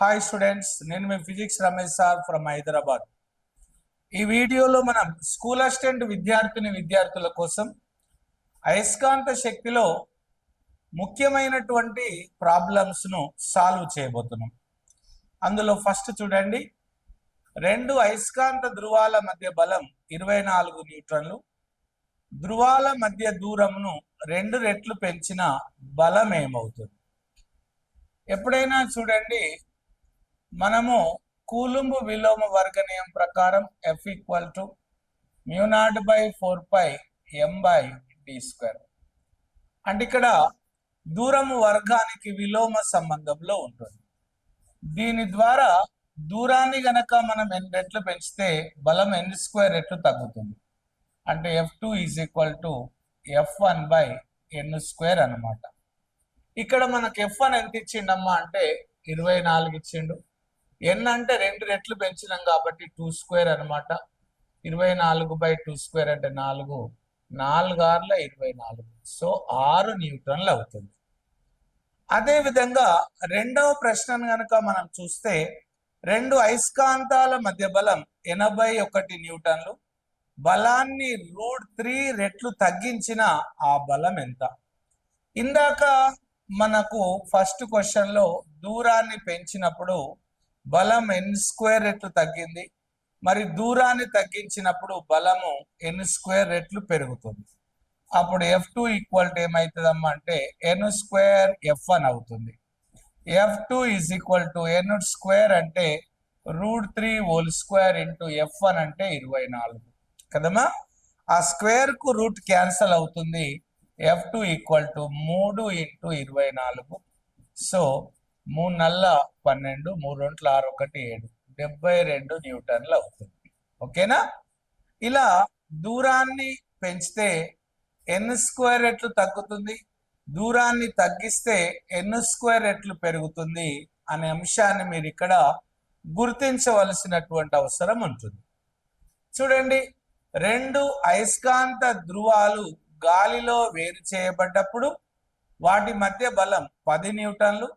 Hi students నేను మీ physics Ramesh sir from Hyderabad. ఈ వీడియోలో మనం స్కూల్ అసిస్టెంట్ విద్యార్థిని విద్యార్థుల కోసం అయస్కాంత శక్తిలో ముఖ్యమైనటువంటి ప్రాబ్లమ్స్ను సాల్వ్ చేయబోతున్నాం. అందులో ఫస్ట్ చూడండి. రెండు అయస్కాంత ధృవాల మధ్య బలం ఇరవై నాలుగు న్యూట్రన్లు. ధృవాల మధ్య దూరమును రెండు రెట్లు పెంచిన బలం ఏమవుతుంది? ఎప్పుడైనా చూడండి మనము కూలుంబు విలోమ వర్గ నియమం ప్రకారం F equal to mu naught by four pi M by D square అంటే ఇక్కడ దూరము వర్గానికి విలోమ సంబంధంలో ఉంటుంది. దీని ద్వారా దూరాన్ని గనక మనం ఎన్ని రెట్లు పెంచితే బలం ఎన్ స్క్వేర్ రెట్లు తగ్గుతుంది. అంటే F two is equal to F one by N square అనమాట ఇక్కడ మనకు ఎఫ్ వన్ ఎంత ఇచ్చిండమ్మా అంటే ఇరవై నాలుగు ఇచ్చిండు. ఎన్ అంటే రెండు రెట్లు పెంచినాం కాబట్టి టూ స్క్వేర్ అనమాట ఇరవై నాలుగు బై టూ స్క్వేర్ అంటే నాలుగు. నాలుగు ఆరుల ఇరవై నాలుగు. సో ఆరు న్యూటన్లు అవుతుంది. అదే విధంగా రెండవ ప్రశ్నను కనుక మనం చూస్తే రెండు అయస్కాంతాల మధ్య బలం ఎనభై ఒకటి న్యూటన్లు బలాన్ని రూట్ త్రీ రెట్లు తగ్గించిన ఆ బలం ఎంత? ఇందాక మనకు ఫస్ట్ క్వశ్చన్లో దూరాన్ని పెంచినప్పుడు బలం ఎన్ స్క్వేర్ రెట్లు తగ్గింది. మరి దూరాన్ని తగ్గించినప్పుడు బలము ఎన్ స్క్వేర్ రెట్లు పెరుగుతుంది. అప్పుడు ఎఫ్ టూ ఈక్వల్ టు ఏమవుతుందమ్మా అంటే ఎన్ స్క్వేర్ ఎఫ్ వన్ అవుతుంది. F two is equal to N square అంటే root three whole square into F one అంటే ఇరవై నాలుగు. కదమ్మా? ఆ స్క్వేర్కు రూట్ క్యాన్సల్ అవుతుంది. ఎఫ్ టూ ఈక్వల్ టు మూడు ఇంటూ ఇరవై నాలుగు. సో మూడు నల్ల పన్నెండు మూడు రెండు ఆరు ఒకటి ఏడు. డెబ్బై రెండు న్యూటన్లు అవుతుంది. ఓకేనా? ఇలా దూరాన్ని పెంచితే ఎన్ స్క్వేర్ రెట్లు తగ్గుతుంది. దూరాన్ని తగ్గిస్తే ఎన్ స్క్వేర్ రెట్లు పెరుగుతుంది అనే అంశాన్ని మీరు ఇక్కడ గుర్తించవలసినటువంటి అవసరం ఉంటుంది. చూడండి రెండు అయస్కాంత ధ్రువాలు గాలిలో వేరు చేయబడ్డప్పుడు వాటి మధ్య బలం పది న్యూటన్లు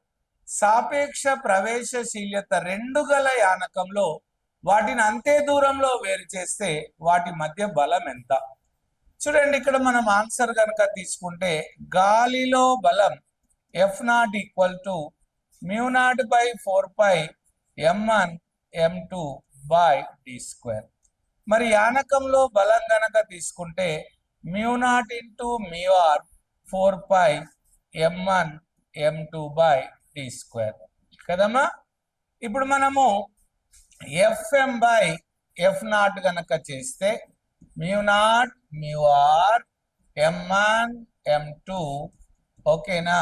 సాపేక్ష ప్రవేశశీల్యత రెండు గల యానకంలో వాటిని అంతే దూరంలో వేరు చేస్తే వాటి మధ్య బలం ఎంత? చూడండి ఇక్కడ మనం ఆన్సర్ కనుక తీసుకుంటే గాలిలో బలం F naught equal to mu naught by four pi M one M two by D square మరి యానకంలో బలం గనక తీసుకుంటే mu naught into mu R four pi M one M two by D square కదమ్మా ఇప్పుడు మనము ఎఫ్ఎం బై ఎఫ్ నాట్ కనుక చేస్తే mu naught mu R M one M two ఓకేనా?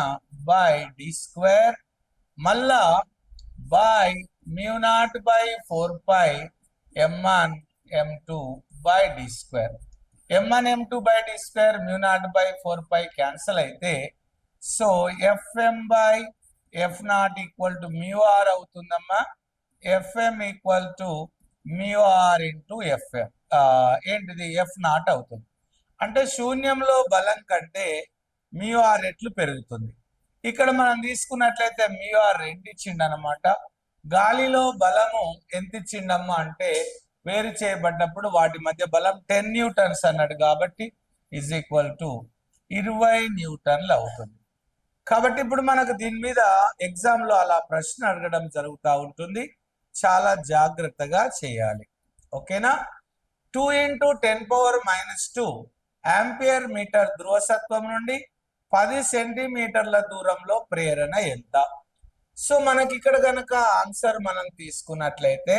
By D square. మళ్ళా by mu naught by four pi M one M two by D square. M one M two by D square mu naught by four pi cancel అయితే so FM by F naught equal to mu R అవుతుందమ్మా. FM equal to mu R into FM ఏంటిది? F naught అవుతుంది. అంటే శూన్యంలో బలం కంటే mu R రెట్లు పెరుగుతుంది. ఇక్కడ మనం తీసుకున్నట్లయితే మ్యూఆర్ రెండు ఇచ్చిండు అనమాట గాలిలో బలము ఎంత ఇచ్చిండమ్మా అంటే వేరు చేయబడ్డప్పుడు వాటి మధ్య బలం టెన్ న్యూటన్స్ అన్నాడు కాబట్టి ఈజ్ ఈక్వల్ టు ఇరవై న్యూటన్లు అవుతుంది. కాబట్టి ఇప్పుడు మనకు దీని మీద ఎగ్జామ్లో అలా ప్రశ్న అడగడం జరుగుతూ ఉంటుంది. చాలా జాగ్రత్తగా చేయాలి. ఓకేనా? Two into ten power minus two ampere meter ధ్రువసత్వం నుండి పది సెంటీమీటర్ల దూరంలో ప్రేరణ ఎంత? సో మనకి ఇక్కడ కనుక ఆన్సర్ మనం తీసుకున్నట్లయితే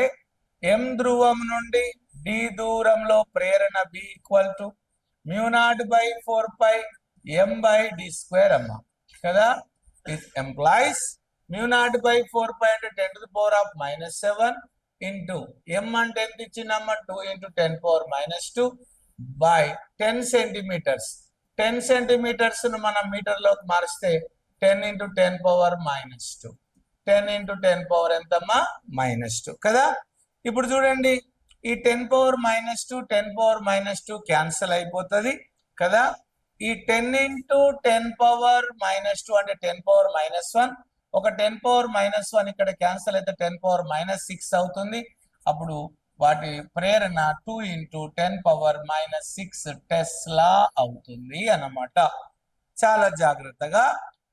ఎం ధ్రువం నుండి డి దూరంలో ప్రేరణ B equal to mu naught by four pi M by D square అమ్మా. కదా? It implies mu naught by four pi అంటే ten to power of minus seven into M అంటే ఎంత ఇచ్చిందమ్మా two into ten power minus two by ten centimetres ten సెంటీమీటర్స్ను మనం మీటర్లోకి మారిస్తే ten into ten power minus two ten into ten power ఎంతమ్మా? Minus two కదా? ఇప్పుడు చూడండి ఈ ten power minus two ten power minus two cancel అయిపోతుంది కదా? ఈ ten into ten power minus two అంటే టెన్ పవర్ మైనస్ వన్ ఒక టెన్ పవర్ మైనస్ వన్ ఇక్కడ క్యాన్సల్ అయితే టెన్ పవర్ మైనస్ సిక్స్ అవుతుంది. అప్పుడు వాటి ప్రేరణ two into ten power minus six tesla అవుతుంది అన్నమాట. చాలా జాగ్రత్తగా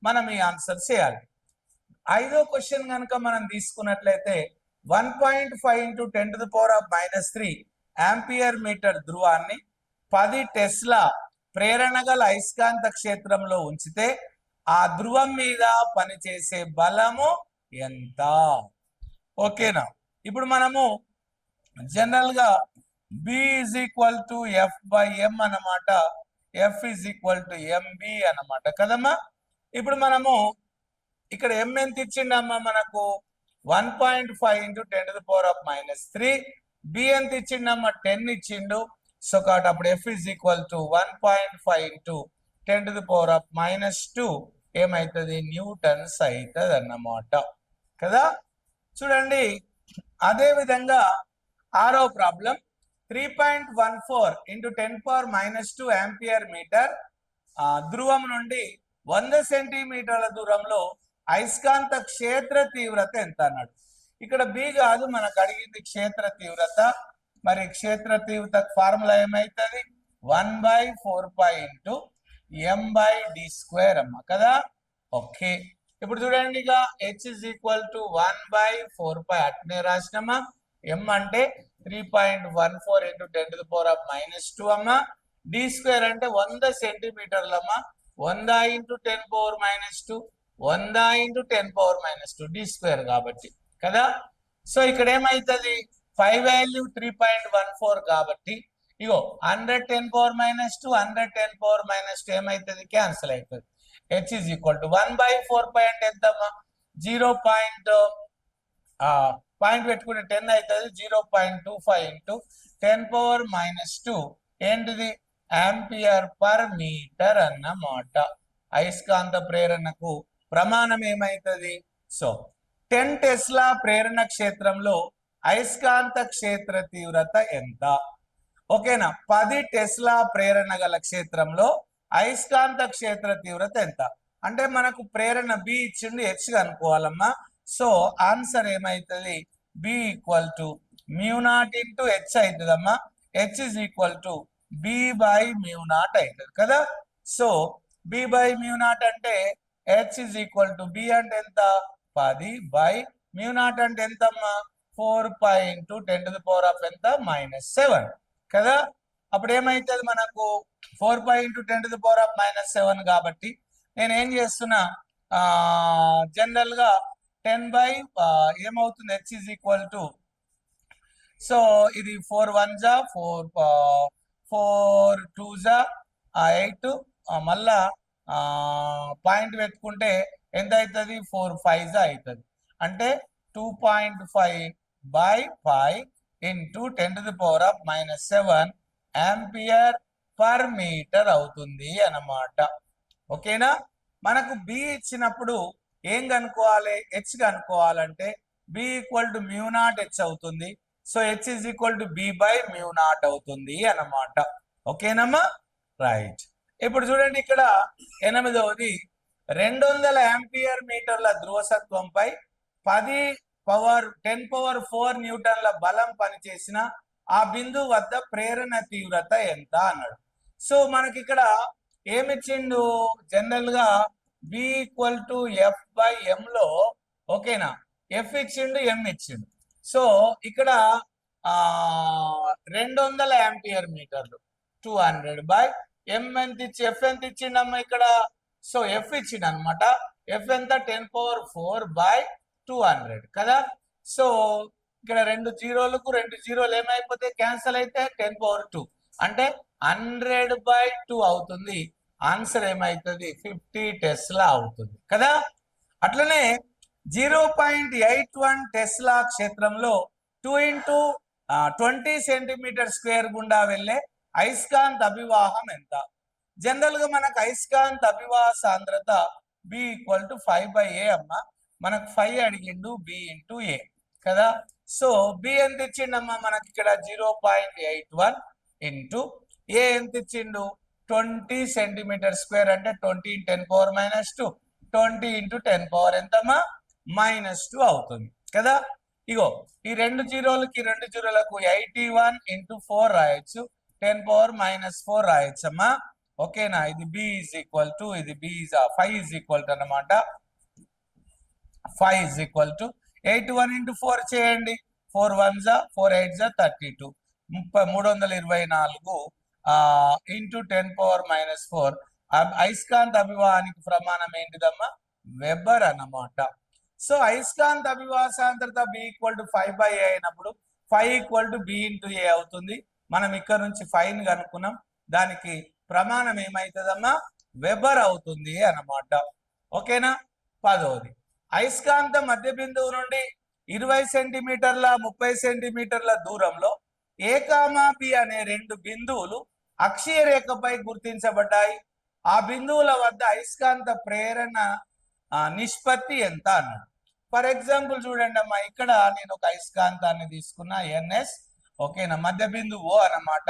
మనం ఈ ఆన్సర్ చేయాలి. ఐదో క్వశ్చన్ కనుక మనం తీసుకున్నట్లయితే one point five into ten to the power of minus three ampere meter ధ్రువాన్ని పది టెస్లా ప్రేరణ గల అయస్కాంత క్షేత్రంలో ఉంచితే ఆ ధ్రువం మీద పనిచేసే బలము ఎంత? ఓకేనా? ఇప్పుడు మనము జనరల్గా B is equal to F by M అన్నమాట F is equal to M B అన్నమాట కదమ్మా? ఇప్పుడు మనము ఇక్కడ ఎం ఎంత ఇచ్చిండమ్మా మనకు? One point five into ten to the power of minus three B ఎంత ఇచ్చిండమ్మా? టెన్ ఇచ్చిండు. సో కాబట్టి అప్పుడు F is equal to one point five into ten to the power of minus two ఏమవుతుంది న్యూటన్స్ అవుతుంది అన్నమాట కదా? చూడండి అదే విధంగా ఆరో problem three point one four into ten power minus two ampere meter ధ్రువం నుండి వంద సెంటీమీటర్ల దూరంలో అయస్కాంత క్షేత్ర తీవ్రత ఎంత అన్నాడు? ఇక్కడ బి కాదు మనకు అడిగింది క్షేత్ర తీవ్రత. మరి క్షేత్ర తీవ్రత ఫార్ములా ఏమైతుంది? One by four pi into M by D square అమ్మ కదా? ఓకే. ఇప్పుడు చూడండి ఇక H is equal to one by four pi అట్నే రాసినమ్మా. ఎం అంటే three point one four into ten to power of minus two అమ్మ. డి స్క్వేర్ అంటే వంద సెంటీమీటర్లమ్మా వంద into ten power minus two వంద into ten power minus two D square కాబట్టి కదా? సో ఇక్కడ ఏమైతుంది? Five value three point one four కాబట్టి ఇగో hundred ten power minus two hundred ten power minus two ఏమైతుంది? క్యాన్సిల్ అవుతుంది H is equal to one by four point ఎంత ఎంతమ్మా? Zero point point పెట్టుకుంటే టెన్ అవుతుంది zero point two five into ten power minus two. ఏంటిది? Ampere per metre అన్నమాట అయస్కాంత ప్రేరణకు ప్రమాణం ఏమైతుంది? సో టెన్ టెస్లా ప్రేరణ క్షేత్రంలో అయస్కాంత క్షేత్ర తీవ్రత ఎంత? ఓకేనా? పది టెస్లా ప్రేరణ గల క్షేత్రంలో అయస్కాంత క్షేత్ర తీవ్రత ఎంత? అంటే మనకు ప్రేరణ బి ఇచ్చిండు హెచ్ అనుకోవాలమ్మా సో ఆన్సర్ ఏమైతుంది? B equal to mu naught into H అవుతుందమ్మా H is equal to B by mu naught అవుతుంది కదా? So B by mu naught అంటే H is equal to B అంటే ఎంత? పది బై మ్యూ నాట్ అంటే ఎంతమ్మా? Four pi into ten to the power of ఎంత మైనస్ సెవెన్ కదా? అప్పుడు ఏమైతుంది మనకు? Four pi into ten to the power of minus seven కాబట్టి నేను ఏం చేస్తున్నా జనరల్గా టెన్ బై ఏమవుతుంది? H is equal to so ఇది ఫోర్ వన్ జా ఫోర్ ఫోర్ టూ జా ఎయిట్ మళ్ళా పాయింట్ పెట్టుకుంటే ఎంత అవుతుంది ఫోర్ ఫైవ్ జా అవుతుంది అంటే two point five by five into ten to the power of minus seven ampere per metre అవుతుంది అన్నమాట. ఓకేనా మనకు బి ఇచ్చినప్పుడు ఏం కనుక్కోవాలి? H కనుక్కోవాలంటే B equal to mu naught H అవుతుంది. So H is equal to B by mu naught అవుతుంది అన్నమాట. ఓకేనమ్మా రైట్ ఇప్పుడు చూడండి ఇక్కడ ఎనిమిదవది. రెండు వందల యాంపియర్ మీటర్ల ధ్రువసత్వంపై పది పవర్ టెన్ పవర్ ఫోర్ న్యూటన్ల బలం పనిచేసిన ఆ బిందువు వద్ద ప్రేరణ తీవ్రత ఎంత అన్నాడు. సో మనకి ఇక్కడ ఏమిచ్చిండు జనరల్గా B equal to F by M లో ఓకేనా? ఎఫ్ ఇచ్చిండు ఎం ఇచ్చిండు. సో ఇక్కడ ఆ రెండు వందల యాంపియర్ మీటర్లు టూ హండ్రెడ్ బై ఎం ఎంత ఇచ్చి ఎఫ్ ఎంత ఇచ్చిండమ్మా ఇక్కడ? సో ఎఫ్ ఇచ్చిండు అనమాట ఎఫ్ ఎంత? Ten power four by two hundred కదా? సో ఇక్కడ రెండు జీరోలకు రెండు జీరోలు ఏమైపోతాయి క్యాన్సిల్ అయితే టెన్ పవర్ టూ. అంటే హండ్రెడ్ బై టూ అవుతుంది. ఆన్సర్ ఏమైతుంది? ఫిఫ్టీ టెస్లా అవుతుంది కదా? అట్లనే zero point eight one tesla క్షేత్రంలో two into twenty centimetre square గుండా వెళ్ళే అయస్కాంత అభివాహం ఎంత? జనరల్గా మనకు అయస్కాంత అభివాహ సాంద్రత B equal to five by A అమ్మ. మనకు ఫైవ్ అడిగిండు బి ఇంటూ ఏ కదా? సో బి ఎంత ఇచ్చిండమ్మా మనకి ఇక్కడ? Zero point eight one into A ఎంత ఇచ్చిండు? ట్వంటీ సెంటీమీటర్ స్క్వేర్ అంటే twenty ten power minus two twenty into ten power ఎంతమ్మా? మైనస్ టూ అవుతుంది కదా? ఇగో ఈ రెండు జీరోలకి రెండు జీరోలకు ఎయిటీ వన్ ఇంటూ ఫోర్ రాయొచ్చు. టెన్ పవర్ మైనస్ ఫోర్ రాయొచ్చమ్మా. ఓకేనా ఇది బి ఈజ్ ఈక్వల్ టు ఇది B is five is equal to అనమాట five is equal to eight one into four చేయండి. ఫోర్ వన్ జా ఫోర్ ఎయిట్ జా థర్టీ టూ ముప్పై మూడు వందల ఇరవై నాలుగు into ten power minus four ఐస్కాంత్ అభివాహానికి ప్రమాణం ఏంటిదమ్మా? వెబర్ అన్నమాట. సో ఐస్కాంత్ అభివాహ సాంద్రత B equal to five by A అయినప్పుడు five equal to B into A అవుతుంది. మనం ఇక్కడ నుంచి ఫైవ్ని కనుక్కున్నాం. దానికి ప్రమాణం ఏమవుతుందమ్మా వెబర్ అవుతుంది అన్నమాట. ఓకేనా? పదవది. అయస్కాంత మధ్య బిందువు నుండి ఇరవై సెంటీమీటర్ల ముప్పై సెంటీమీటర్ల దూరంలో ఏ బి అనే రెండు బిందువులు అక్షీయ రేఖపై గుర్తించబడ్డాయి. ఆ బిందువుల వద్ద అయస్కాంత ప్రేరణ ఆ, నిష్పత్తి ఎంత అన్నాడు. ఫర్ ఎగ్జాంపుల్ చూడండి అమ్మా ఇక్కడ నేను ఒక అయస్కాంతాన్ని తీసుకున్నా ఎన్ఎస్ ఓకేనా మధ్య బిందువు అన్నమాట.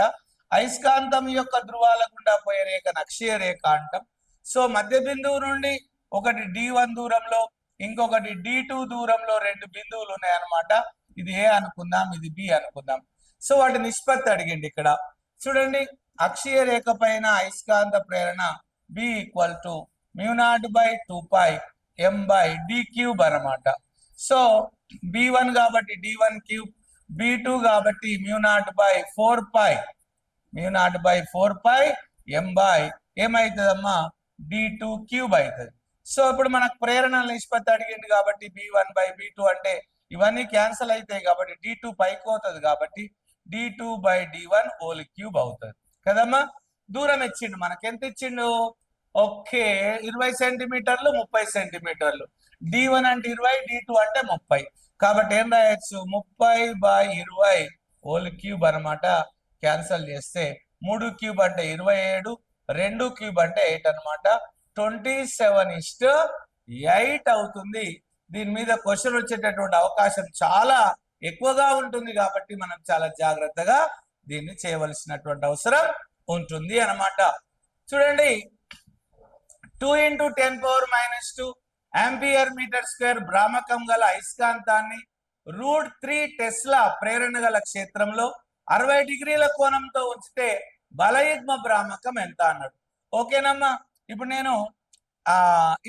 అయస్కాంతం యొక్క ధ్రువాల గుండా పోయే రేఖ అక్షీయ రేఖ అంటాం. సో మధ్య బిందువు నుండి ఒకటి డి వన్ దూరంలో ఇంకొకటి డి టూ దూరంలో రెండు బిందువులు ఉన్నాయన్నమాట. ఇది ఏ అనుకుందాం ఇది బి అనుకుందాం. సో వాటి నిష్పత్తి అడిగింది ఇక్కడ. చూడండి అక్షీయ రేఖ పైన అయస్కాంత ప్రేరణ B equal to mu naught by two pi M by D cube అనమాట సో బి వన్ కాబట్టి D one cube B two కాబట్టి mu naught by four pi mu naught by four pi M by ఏమవుతుందమ్మా D two cube అవుతుంది. So ఇప్పుడు మనకు ప్రేరణ నిష్పత్తి అడిగింది కాబట్టి B one by B two అంటే ఇవన్నీ క్యాన్సిల్ అవుతాయి కాబట్టి డి టూ పైకి అవుతుంది కాబట్టి D two by D one whole cube అవుతుంది. కదమ్మా? దూరం ఇచ్చిండు. మనకి ఎంత ఇచ్చిండు? ఓకే ఇరవై సెంటీమీటర్లు ముప్పై సెంటీమీటర్లు. డి వన్ అంటే ఇరవై డి టూ అంటే ముప్పై. కాబట్టి ఏం రాయొచ్చు? ముప్పై బై ఇరవై హోల్ క్యూబ్ అన్నమాట క్యాన్సిల్ చేస్తే మూడు క్యూబ్ అంటే ఇరవై ఏడు రెండు క్యూబ్ అంటే ఎయిట్ అన్నమాట. ట్వంటీ సెవెన్ ఇస్ట్ ఎయిట్ అవుతుంది. దీని మీద క్వశ్చన్ వచ్చేటటువంటి అవకాశం చాలా ఎక్కువగా ఉంటుంది కాబట్టి మనం చాలా జాగ్రత్తగా దీన్ని చేయవలసినటువంటి అవసరం ఉంటుంది అన్నమాట. చూడండి. Two into ten power minus two ampere metre square భ్రామకం గల అయస్కాంతాన్ని రూట్ త్రీ టెస్లా ప్రేరణ గల క్షేత్రంలో అరవై డిగ్రీల కోణంతో ఉంచితే బలయుగ్మ భ్రామకం ఎంత అన్నాడు. ఓకేనమ్మా. ఇప్పుడు నేను ఆ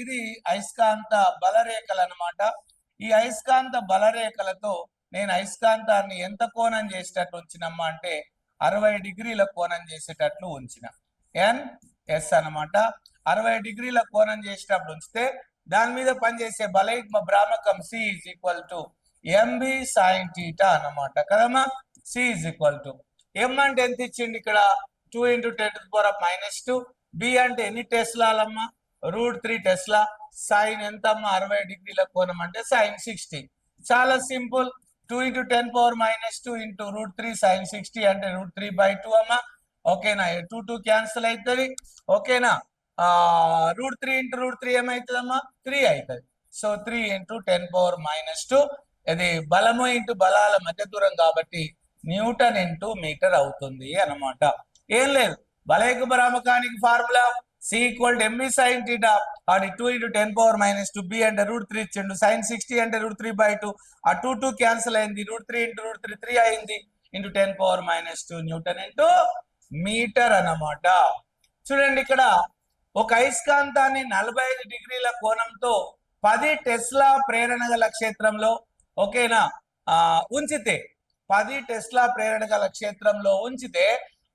ఇది అయస్కాంత బలరేఖలు అన్నమాట ఈ అయస్కాంత బలరేఖలతో నేను అయస్కాంతాన్ని ఎంత కోణం చేసేటట్టు ఉంచినమ్మా అంటే అరవై డిగ్రీల కోణం చేసేటట్లు ఉంచిన. ఎన్ ఎస్ అన్నమాట. అరవై డిగ్రీల కోణం చేసేటప్పుడు ఉంచితే దాని మీద పనిచేసే బలయుగ్మ భ్రామకం C is equal to MB sine theta అన్నమాట. కదమ్మా? C is equal to M అంటే ఎంత ఇచ్చిండు ఇక్కడ? Two into ten power of minus two B అంటే ఎన్ని టెస్లాలమ్మా? Root three tesla? సైన్ ఎంత అమ్మా అరవై డిగ్రీల కోణం అంటే సైన్ సిక్స్టీ. చాలా simple. Two into ten power minus two into root three sine sixty అంటే రూట్ త్రీ బై టూ అమ్మా. ఓకేనా? టూ టూ క్యాన్సిల్ అవుతుంది ఓకేనా? Root three into root three ఏమవుతుందమ్మా three అవుతుంది so three into ten power minus two. ఇది బలము into బలాల మధ్య దూరం కాబట్టి న్యూటన్ ఇంటూ మీటర్ అవుతుంది అన్నమాట. ఏం లేదు. బలయకు భ్రామకానికి formula C equal to sine theta అని two into ten power minus two B అంటే రూట్ త్రీ ఇచ్చిండు. సైన్ సిక్స్టీ అంటే రూట్ త్రీ బై టూ ఆ టూ టూ క్యాన్సిల్ అయింది. Root three into root three three అయింది. Into ten power minus two newton into metre అన్నమాట. చూడండి ఇక్కడ ఒక అయస్కాంతాన్ని నలభై ఐదు డిగ్రీల కోణంతో పది టెస్లా ప్రేరణ గల క్షేత్రంలో ఓకేనా? ఆ ఉంచితే పది టెస్లా ప్రేరణ గల క్షేత్రంలో ఉంచితే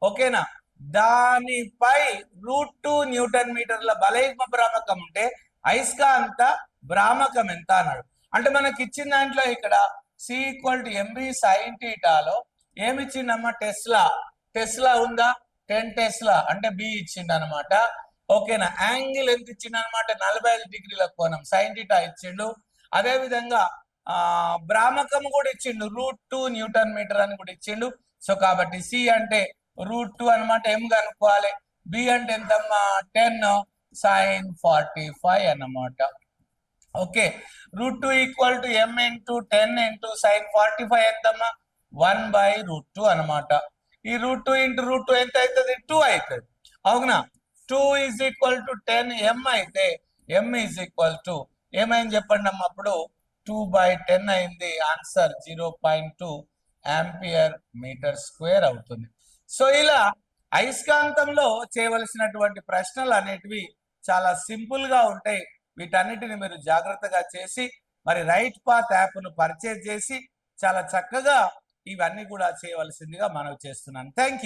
ఓకేనా? దానిపై రూట్ టూ న్యూటన్ మీటర్ల బలయుగ్మ భ్రామకం ఉంటే అయస్కాంత భ్రామకం ఎంత అన్నాడు. అంటే మనకి ఇచ్చిన దాంట్లో ఇక్కడ C equal to MB sine టీటాలో ఏమి ఇచ్చిండమ్మా? టెస్లా టెస్లా ఉందా? టెన్ టెస్లా అంటే బి ఇచ్చిండు అనమాట ఓకేనా? యాంగిల్ ఎంత ఇచ్చిండు అనమాట నలభై ఐదు డిగ్రీల కోణం సైన్ టీటా ఇచ్చిండు. అదే విధంగా ఆ భ్రామకం కూడా ఇచ్చిండు. రూట్ టూ న్యూటన్ మీటర్ అని కూడా ఇచ్చిండు. సో కాబట్టి సి అంటే రూట్ టూ అనమాట ఎం కనుక్కోవాలి? బి అంటే ఎంతమ్మా? టెన్ సైన్ ఫార్టీ ఫైవ్ అన్నమాట. Okay. Root two equal to M into ten into sine forty five ఎంతమ్మా? వన్ బై రూట్ టూ అనమాట ఈ root two into root two ఎంత అవుతుంది? టూ అవుతుంది. అవునా? Two is equal to ten M అయితే M is equal to ఏమైంది చెప్పండి అమ్మ అప్పుడు? టూ బై టెన్ అయింది. Answer zero point two ampere metre square అవుతుంది. సో ఇలా అయస్కాంతంలో చేయవలసినటువంటి ప్రశ్నలు అనేటివి చాలా సింపుల్గా ఉంటాయి. వీటన్నిటిని మీరు జాగ్రత్తగా చేసి మరి రైట్ పాత్ యాప్ను పర్చేజ్ చేసి చాలా చక్కగా ఇవన్నీ కూడా చేయవలసిందిగా మనవి చేస్తున్నాను. థ్యాంక్